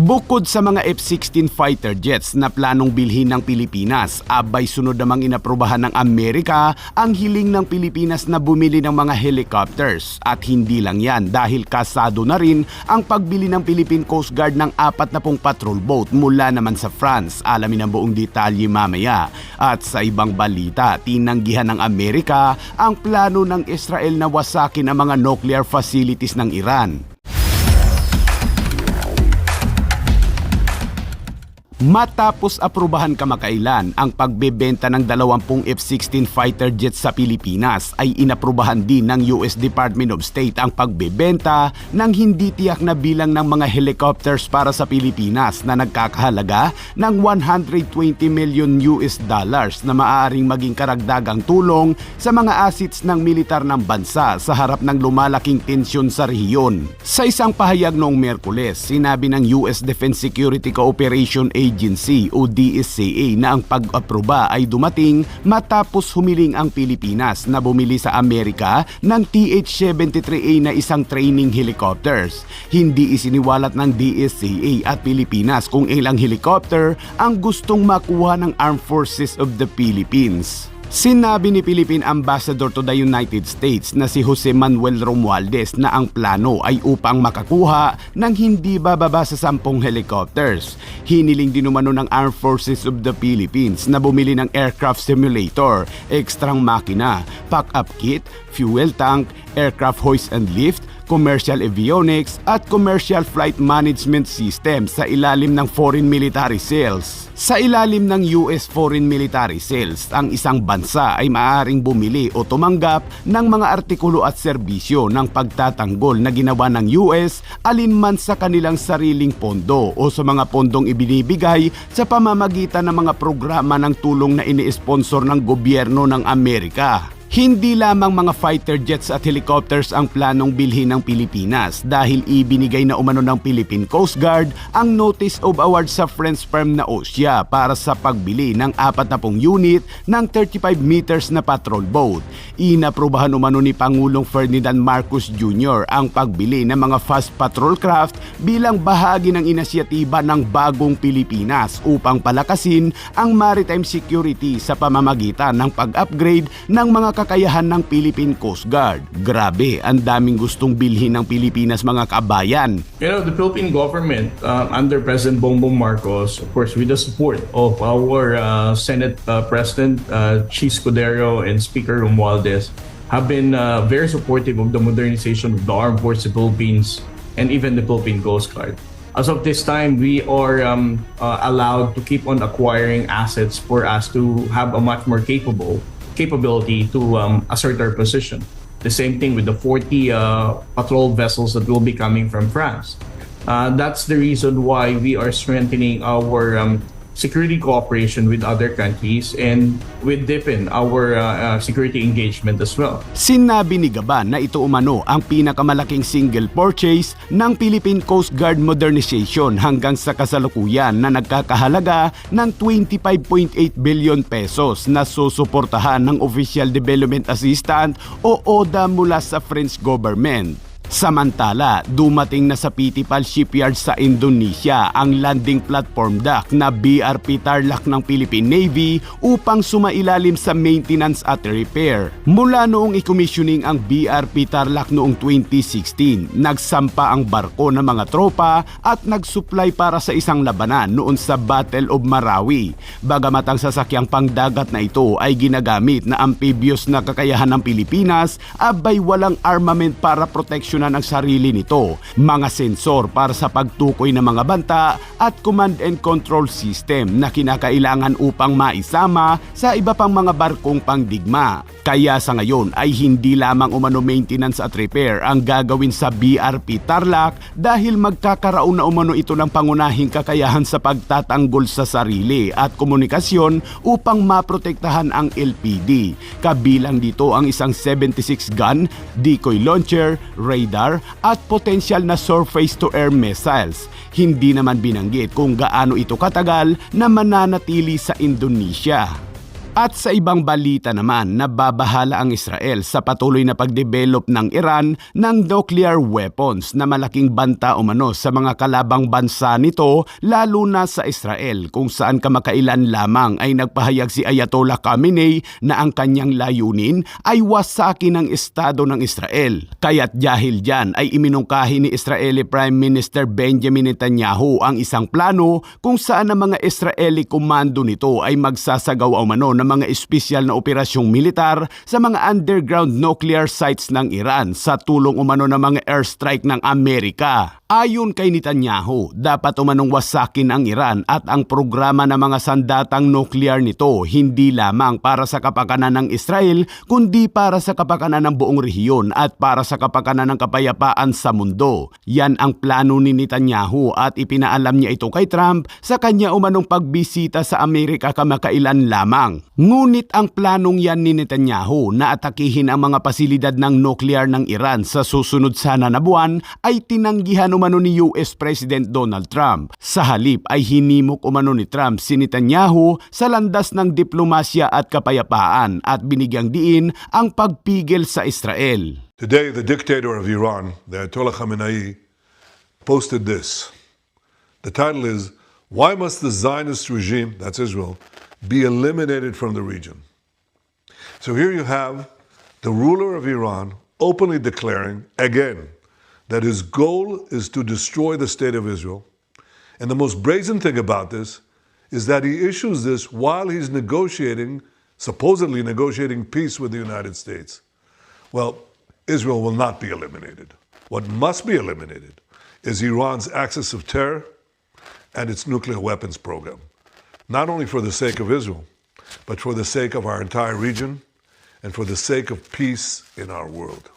Bukod sa mga F-16 fighter jets na planong bilhin ng Pilipinas, abay sunod namang inaprubahan ng Amerika ang hiling ng Pilipinas na bumili ng mga helicopters. At hindi lang yan dahil kasado na rin ang pagbili ng Philippine Coast Guard ng apat na pong patrol boat mula naman sa France. Alamin ang buong detalye mamaya. At sa ibang balita, tinanggihan ng Amerika ang plano ng Israel na wasakin ang mga nuclear facilities ng Iran. Matapos aprubahan kamakailan ang pagbebenta ng 20 F-16 fighter jets sa Pilipinas ay inaprubahan din ng US Department of State ang pagbebenta ng hindi tiyak na bilang ng mga helicopters para sa Pilipinas na nagkakahalaga ng 120 million US dollars na maaaring maging karagdagang tulong sa mga assets ng militar ng bansa sa harap ng lumalaking tensyon sa rehiyon. Sa isang pahayag noong Merkules, sinabi ng US Defense Security Cooperation Agency o DSCA na ang pag-aproba ay dumating matapos humiling ang Pilipinas na bumili sa Amerika ng TH-73A na isang training helicopters. Hindi isiniwalat ng DSCA at Pilipinas kung ilang helicopter ang gustong makuha ng Armed Forces of the Philippines. Sinabi ni Philippine Ambassador to the United States na si Jose Manuel Romualdez na ang plano ay upang makakuha ng hindi bababa sa sampung helicopters. Hiniling din umano ng Armed Forces of the Philippines na bumili ng aircraft simulator, ekstrang makina, pack-up kit, fuel tank, aircraft hoist and lift, commercial avionics at commercial flight management system sa ilalim ng foreign military sales. Sa ilalim ng US foreign military sales, ang isang bansa ay maaaring bumili o tumanggap ng mga artikulo at serbisyo ng pagtatanggol na ginawa ng US alinman sa kanilang sariling pondo o sa mga pondong ibinibigay sa pamamagitan ng mga programa ng tulong na ini-sponsor ng gobyerno ng Amerika. Hindi lamang mga fighter jets at helicopters ang planong bilhin ng Pilipinas dahil ibinigay na umano ng Philippine Coast Guard ang Notice of Award sa French firm na OSIA para sa pagbili ng 40 unit ng 35 meters na patrol boat. Inaprubahan umano ni Pangulong Ferdinand Marcos Jr. ang pagbili ng mga fast patrol craft bilang bahagi ng inisyatiba ng bagong Pilipinas upang palakasin ang maritime security sa pamamagitan ng pag-upgrade ng mga kakayahan ng Philippine Coast Guard. Grabe, ang daming gustong bilhin ng Pilipinas mga kabayan. You know, the Philippine government uh, under President Bongbong Marcos, of course, with the support of our uh, Senate uh, President uh, Chis Cudero and Speaker Romualdez, have been uh, very supportive of the modernization of the armed forces of the Philippines and even the Philippine Coast Guard. As of this time, we are um, uh, allowed to keep on acquiring assets for us to have a much more capable capability to um, assert their position. The same thing with the 40 uh, patrol vessels that will be coming from France. Uh, that's the reason why we are strengthening our um, security cooperation with other countries and with deepen our uh, uh, security engagement as well. Sinabi ni Gaban na ito umano ang pinakamalaking single purchase ng Philippine Coast Guard modernization hanggang sa kasalukuyan na nagkakahalaga ng 25.8 billion pesos na susuportahan ng Official Development Assistant o ODA mula sa French government. Samantala, dumating na sa Pitipal Shipyard sa Indonesia ang landing platform dock na BRP Tarlac ng Philippine Navy upang sumailalim sa maintenance at repair. Mula noong i-commissioning ang BRP Tarlac noong 2016, nagsampa ang barko ng mga tropa at nagsupply para sa isang labanan noon sa Battle of Marawi. Bagamat ang sasakyang pangdagat na ito ay ginagamit na amphibious na kakayahan ng Pilipinas, abay walang armament para proteksyonan ang sarili nito, mga sensor para sa pagtukoy ng mga banta at command and control system na kinakailangan upang maisama sa iba pang mga barkong pangdigma. Kaya sa ngayon ay hindi lamang umano maintenance at repair ang gagawin sa BRP Tarlac dahil magkakaroon na umano ito ng pangunahing kakayahan sa pagtatanggol sa sarili at komunikasyon upang maprotektahan ang LPD. Kabilang dito ang isang 76 gun, decoy launcher, radar at potensyal na surface-to-air missiles. Hindi naman binanggit kung gaano ito katagal na mananatili sa Indonesia. At sa ibang balita naman, nababahala ang Israel sa patuloy na pagdevelop ng Iran ng nuclear weapons na malaking banta umano sa mga kalabang bansa nito lalo na sa Israel kung saan kamakailan lamang ay nagpahayag si Ayatollah Khamenei na ang kanyang layunin ay wasaki ng Estado ng Israel. Kaya't dahil dyan ay iminungkahi ni Israeli Prime Minister Benjamin Netanyahu ang isang plano kung saan ang mga Israeli komando nito ay magsasagaw umano ng mga espesyal na operasyong militar sa mga underground nuclear sites ng Iran sa tulong umano ng mga airstrike ng Amerika. Ayon kay Netanyahu, dapat umanong wasakin ang Iran at ang programa ng mga sandatang nuklear nito hindi lamang para sa kapakanan ng Israel kundi para sa kapakanan ng buong rehiyon at para sa kapakanan ng kapayapaan sa mundo. Yan ang plano ni Netanyahu at ipinaalam niya ito kay Trump sa kanya umanong pagbisita sa Amerika kamakailan lamang. Ngunit ang planong yan ni Netanyahu na atakihin ang mga pasilidad ng nuklear ng Iran sa susunod sana na buwan ay tinanggihan umano ni US President Donald Trump. Sa halip ay hinimok umano ni Trump si Netanyahu sa landas ng diplomasya at kapayapaan at binigyang diin ang pagpigil sa Israel. Today, the dictator of Iran, the Ayatollah Khamenei, posted this. The title is Why Must the Zionist Regime, that's Israel, be eliminated from the region? So here you have the ruler of Iran openly declaring again that his goal is to destroy the state of Israel. And the most brazen thing about this is that he issues this while he's negotiating, supposedly negotiating peace with the United States. Well, Israel will not be eliminated. What must be eliminated is Iran's axis of terror and its nuclear weapons program, not only for the sake of Israel, but for the sake of our entire region and for the sake of peace in our world.